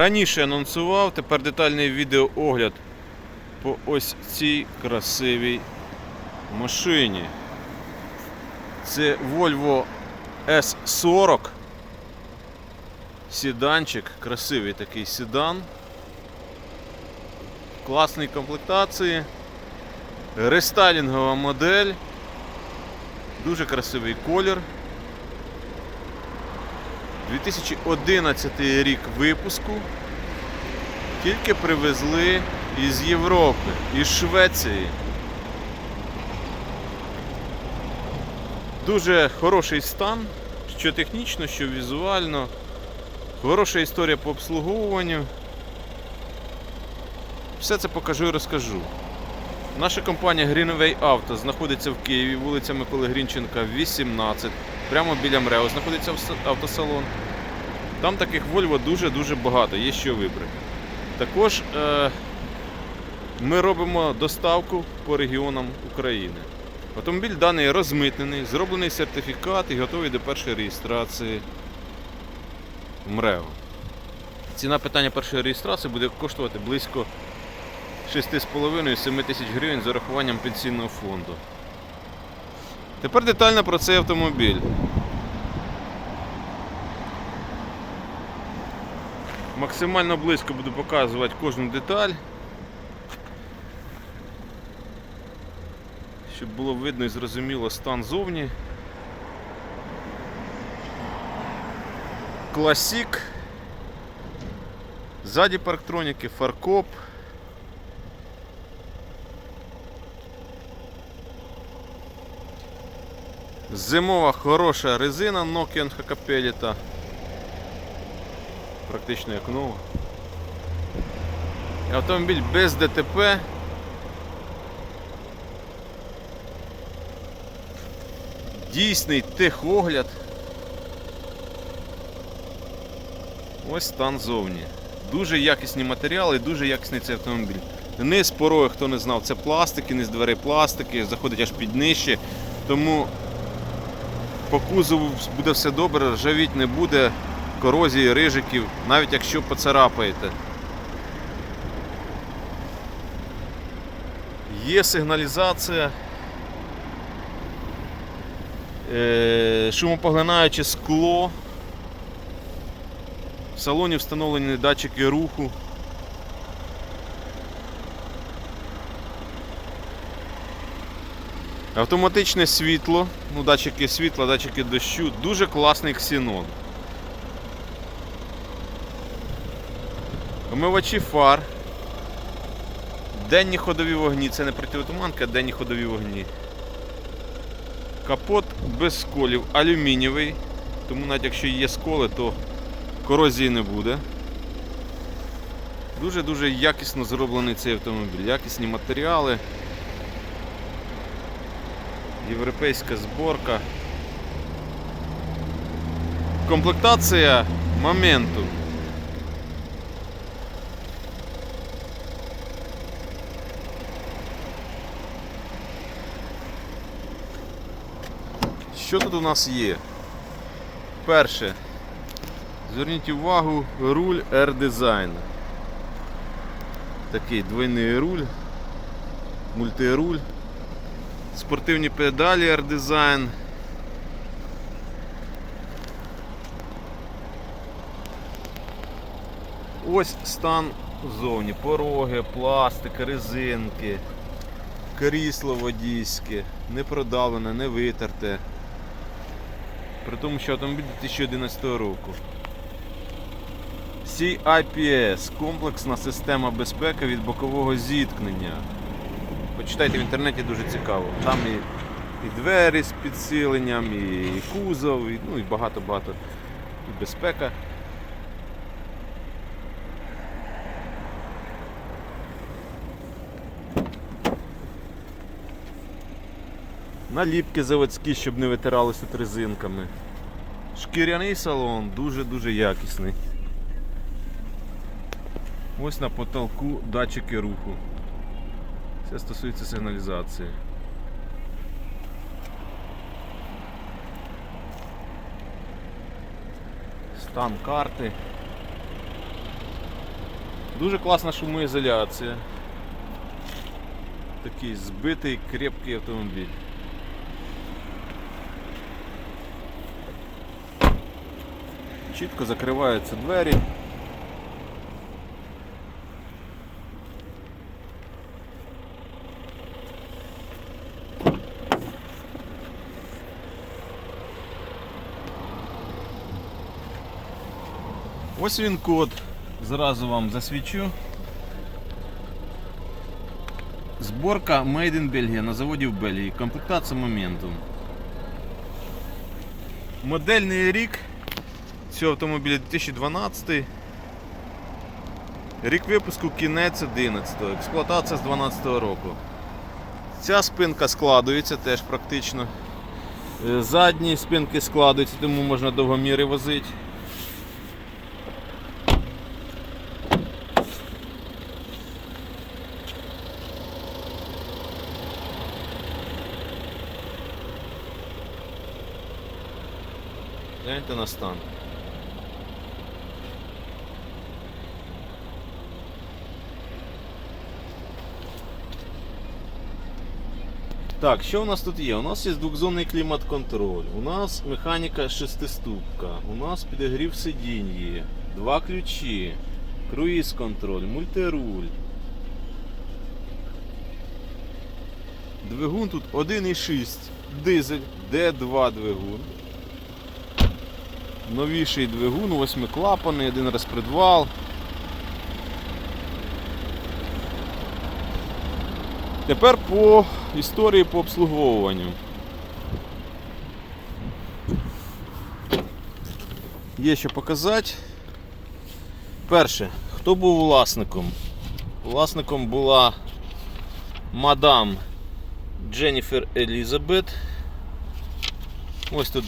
Раніше анонсував, тепер детальний відеоогляд по ось цій красивій машині. Це Volvo S40. Седанчик, красивий такий седан. Класної комплектації. Рестайлінгова модель. Дуже красивий колір. 2011 рік випуску. Тільки привезли із Європи, із Швеції. Дуже хороший стан, що технічно, що візуально. Хороша історія по обслуговуванню. Все це покажу і розкажу. Наша компанія Greenway Auto знаходиться в Києві, вулиця Миколи Грінченка, 18. Прямо біля МРЕО знаходиться автосалон. Там таких Volvo дуже-дуже багато, є що вибрати. Також е, ми робимо доставку по регіонам України. Автомобіль даний розмитнений, зроблений сертифікат і готовий до першої реєстрації в МРЕО. Ціна питання першої реєстрації буде коштувати близько 6,5-7 тисяч гривень з урахуванням пенсійного фонду. Тепер детально про цей автомобіль. Максимально близько буду показувати кожну деталь. Щоб було видно і зрозуміло стан зовні. Класік. Ззаді парктроніки, фаркоп. Зимова хороша резина Nokian Hakapelita. Практично як нова. Автомобіль без ДТП. Дійсний техогляд. Ось стан зовні. Дуже якісні матеріали, дуже якісний цей автомобіль. Низ пороги, хто не знав, це пластики, низ дверей пластики, заходить аж під нижче. Тому по кузову буде все добре, ржавіть не буде, корозії, рижиків, навіть якщо поцарапаєте. Є сигналізація, е, шумопоглинаюче скло. В салоні встановлені датчики руху. Автоматичне світло, ну, датчики світла, датчики дощу, дуже класний ксенон. Омивачі фар. Денні ходові вогні, це не противотуманка, а денні ходові вогні. Капот без сколів, алюмінієвий, тому навіть якщо є сколи, то корозії не буде. Дуже-дуже якісно зроблений цей автомобіль, якісні матеріали. Європейська зборка. Комплектація моменту. Що тут у нас є? Перше. Зверніть увагу, руль R-Design. Такий двойний руль, мультируль. Спортивні педалі R-Design. Ось стан зовні. Пороги, пластик, резинки, крісло водійське, не продавлене, не витерте. При тому, що автомобіль 2011 року. CIPS комплексна система безпеки від бокового зіткнення. Почитайте в інтернеті дуже цікаво. Там і, і двері з підсиленням, і кузов, і, ну і багато-багато. І безпека. Наліпки заводські, щоб не витиралися резинками. Шкіряний салон, дуже-дуже якісний. Ось на потолку датчики руху. Це стосується сигналізації. Стан карти. Дуже класна шумоізоляція. Такий збитий, крепкий автомобіль. Чітко закриваються двері. Ось він код. Зразу вам засвічу. Зборка Made in Belgium на заводі в Бельгії. Комплектація Momentum. Модельний рік цього автомобіля 2012. Рік випуску кінець 11 експлуатація з 12 року. Ця спинка складується теж практично. Е, Задні спинки складуються, тому можна довгоміри возити. Гляньте на стан. Так, що у нас тут є? У нас є двохзонний клімат-контроль, у нас механіка шестиступка, у нас підігрів сидінь є, два ключі, круїз-контроль, мультируль. Двигун тут 1,6 дизель, D2 двигун. Новіший двигун, восьмиклапаний, один розпредвал. Тепер по історії по обслуговуванню. Є що показати. Перше, хто був власником? Власником була мадам Дженніфер Елізабет. Ось тут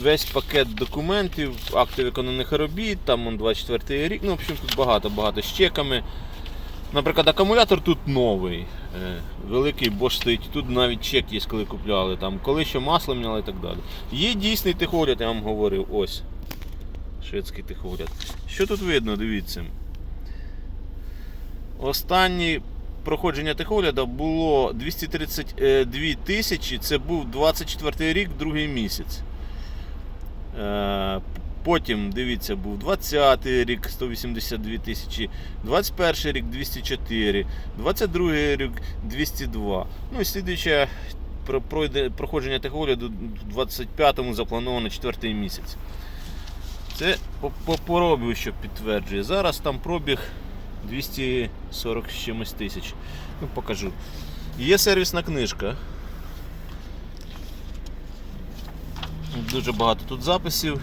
весь пакет документів, акти виконаних робіт, там он 24 рік, ну, в общем, тут багато-багато з чеками. Наприклад, акумулятор тут новий, е, великий Bosch стоїть, тут навіть чек є, коли купляли, там, коли що масло міняли і так далі. Є дійсний тихогляд, я вам говорив, ось. Шведський тихогляд. Що тут видно, дивіться. Останнє проходження тихогляду було 232 тисячі, це був 24 рік, другий місяць. Е, Потім, дивіться, був 20-й рік 182 тисячі, 21 рік 204, 22 рік 202. Ну і слідуюче пройде проходження техогляду в 25-му заплановано 4-й місяць. Це по, по пробігу, що підтверджує. Зараз там пробіг 240 з чимось тисяч. Ну, покажу. Є сервісна книжка. Дуже багато тут записів.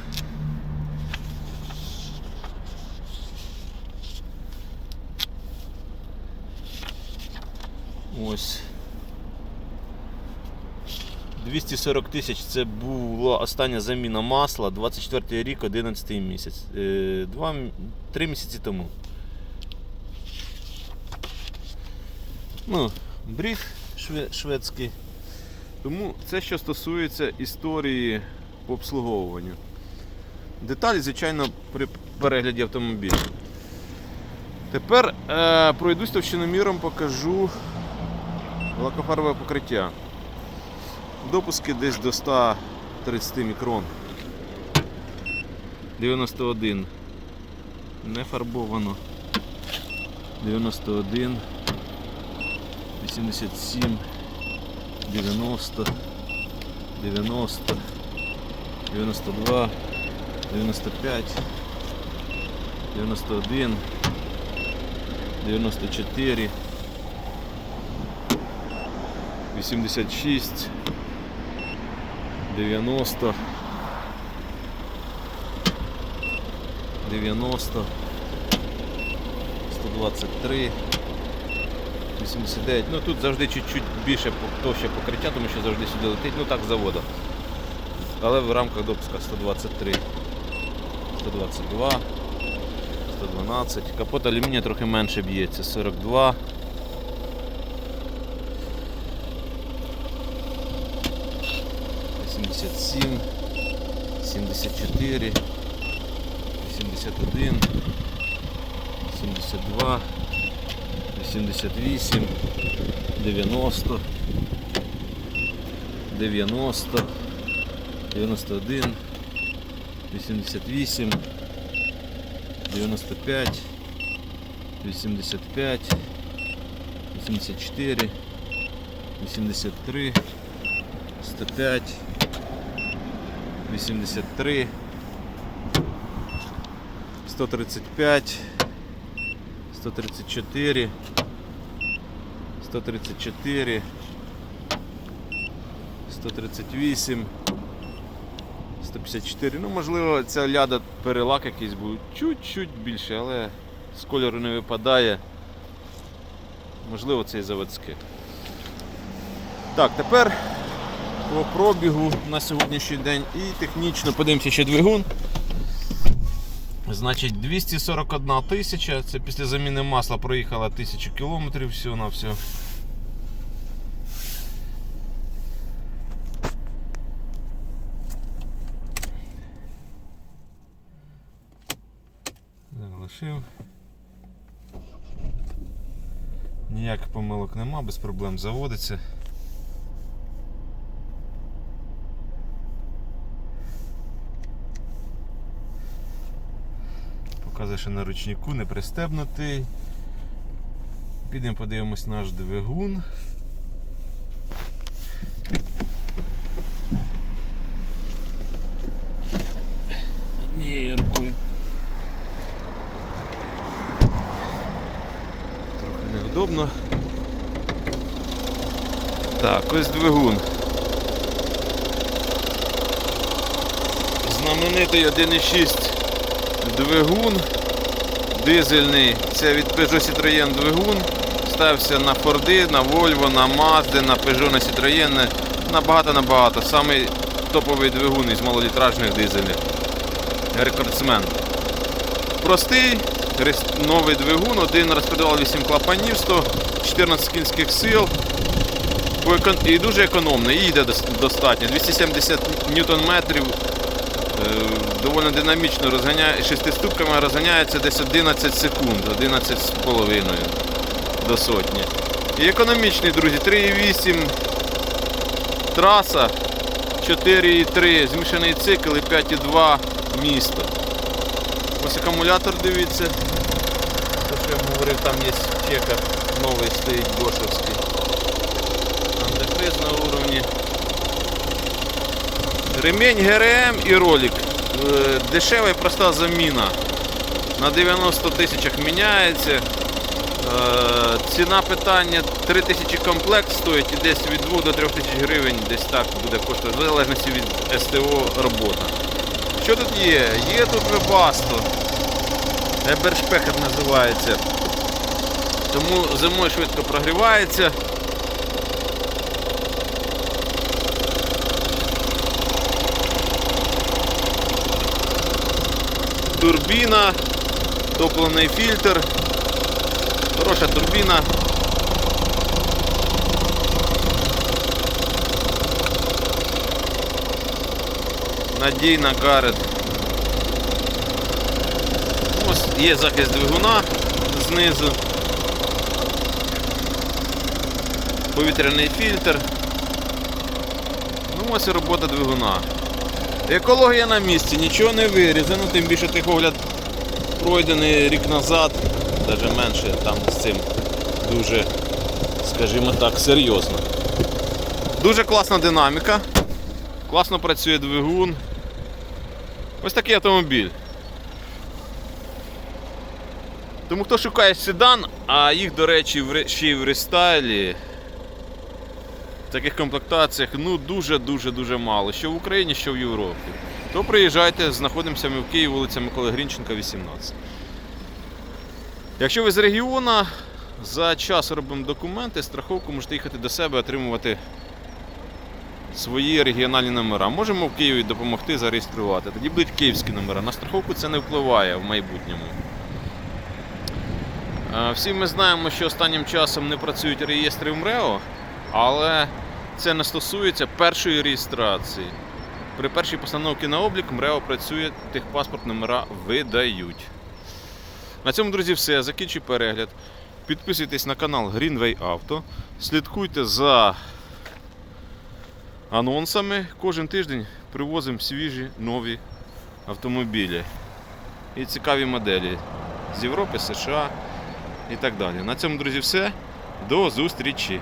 Ось. 240 тисяч це була остання заміна масла, 24 рік, 11 місяць. Е, Два, м- три місяці тому. Ну, бріг шве- шведський. Тому це що стосується історії по обслуговуванню. Деталі, звичайно, при перегляді автомобіля. Тепер е, пройдусь товщиноміром, покажу лакофарбове покриття. Допуски десь до 130 мікрон. 91. Не фарбовано. 91. 87. 90. 90. 92. 95. 91. 94. 86. 90. 90. 123. 89. Ну тут завжди чуть-чуть більше товще покриття, тому що завжди сюди летить, ну так з заводу. Але в рамках допуска 123. 122. 112. Капот алюмінія трохи менше б'ється. 42. 77, 74, 81, 72, 88, 90, 90, 91, 88, 95, 85, 84, 83, 105, 83, 135, 134, 134, 138, 154. Ну, можливо, ця ляда перелак якийсь був чуть-чуть більше, але з кольору не випадає. Можливо, це і заводське. Так, тепер по пробігу на сьогоднішній день і технічно подивимося ще двигун. Значить, 241 тисяча, це після заміни масла проїхала 1000 кілометрів всього на все. Залишив. Ніяких помилок нема, без проблем заводиться. Показує, що на ручнику не пристебнутий. Підемо подивимось наш двигун. Однією рукою. Невдобно. Так, ось двигун. Знаменитий 1.6 двигун дизельний. Це від Peugeot Citroën двигун. Ставився на Форди, на Volvo, на Mazda, на Peugeot, на Citroën. Набагато-набагато. Самий топовий двигун із малолітражних дизелів. Рекордсмен. Простий, новий двигун, один розподавав 8 клапанів, 114 кінських сил. І дуже економний, їде достатньо. 270 ньютон метрів. Доволі динамічно розганяє, шестиступками розганяється десь 11 секунд, 11 з половиною до сотні. І економічний, друзі, 3,8 траса, 4,3 змішаний цикл і 5,2 місто. Ось акумулятор дивіться. Те, що я говорив, там є чека новий стоїть бошевський. Антифриз на уровні. Ремень ГРМ і ролик. Е, Дешева і проста заміна. На 90 тисячах міняється. Е, Ціна питання 3 тисячі комплект стоїть і десь від 2 до 3 тисяч гривень десь так буде коштувати, в залежності від СТО робота. Що тут є? Є тут вебасто. Ебершпехер називається. Тому зимою швидко прогрівається. турбіна, топливний фільтр, хороша турбіна. Надійна Гарет. Ось є захист двигуна знизу. Повітряний фільтр. Ну ось і робота двигуна. Екологія на місці, нічого не вирізано, тим більше техогляд пройдений рік назад, навіть менше там з цим дуже, скажімо так, серйозно. Дуже класна динаміка, класно працює двигун. Ось такий автомобіль. Тому хто шукає седан, а їх, до речі, ще й в рестайлі, в таких комплектаціях ну дуже-дуже дуже мало, що в Україні, що в Європі. То приїжджайте, знаходимося ми в Києві, вулиця Миколи Грінченка, 18. Якщо ви з регіону, за час робимо документи, страховку можете їхати до себе, отримувати свої регіональні номера. Можемо в Києві допомогти зареєструвати. Тоді будуть київські номера. На страховку це не впливає в майбутньому. Е, Всі ми знаємо, що останнім часом не працюють реєстри МРЕО, але це не стосується першої реєстрації. При першій постановці на облік МРЕО працює, техпаспорт номера видають. На цьому, друзі, все. Закінчую перегляд. Підписуйтесь на канал Greenway Auto. Слідкуйте за анонсами. Кожен тиждень привозимо свіжі нові автомобілі і цікаві моделі з Європи, США і так далі. На цьому, друзі, все. До зустрічі!